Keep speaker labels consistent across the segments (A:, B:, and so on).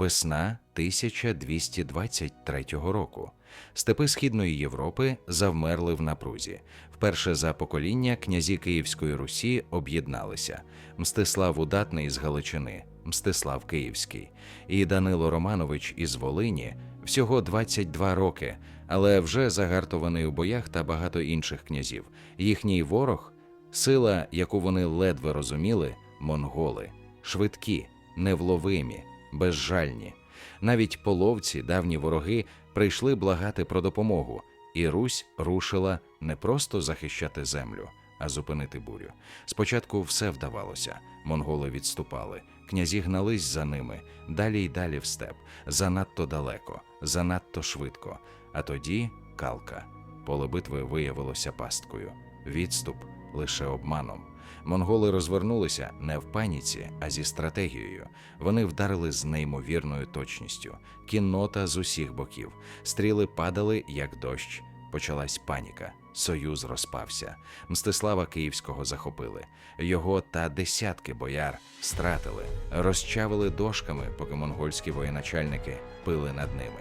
A: Весна 1223 року. Степи Східної Європи завмерли в напрузі. Вперше за покоління князі Київської Русі об'єдналися: Мстислав Удатний з Галичини, Мстислав Київський, і Данило Романович із Волині всього 22 роки, але вже загартований у боях та багато інших князів. Їхній ворог сила, яку вони ледве розуміли, монголи, швидкі, невловимі, безжальні. Навіть половці, давні вороги, прийшли благати про допомогу, і Русь рушила не просто захищати землю, а зупинити бурю. Спочатку все вдавалося. Монголи відступали, князі гнались за ними, далі й далі в степ, занадто далеко, занадто швидко. А тоді калка. Поле битви виявилося пасткою. Відступ лише обманом. Монголи розвернулися не в паніці, а зі стратегією. Вони вдарили з неймовірною точністю. Кіннота з усіх боків. Стріли падали, як дощ. Почалась паніка. Союз розпався. Мстислава Київського захопили. Його та десятки бояр стратили, розчавили дошками, поки монгольські воєначальники пили над ними.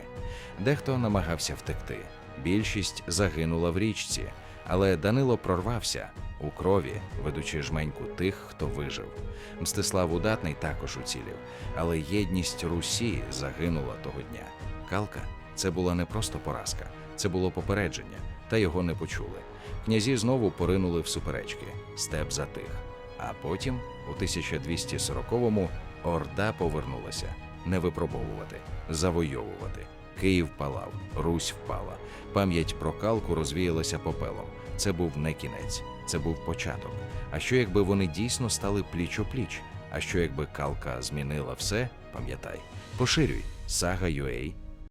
A: Дехто намагався втекти. Більшість загинула в річці, але Данило прорвався у крові, ведучи жменьку тих, хто вижив. Мстислав Удатний також уцілів, але єдність Русі загинула того дня. Калка це була не просто поразка, це було попередження, та його не почули. Князі знову поринули в суперечки, степ затих. А потім, у 1240-му, Орда повернулася не випробовувати, завойовувати. Київ палав, Русь впала. Пам'ять про калку розвіялася попелом. Це був не кінець, це був початок. А що якби вони дійсно стали пліч опліч? пліч? А що якби калка змінила все? Пам'ятай, поширюй Сага.ua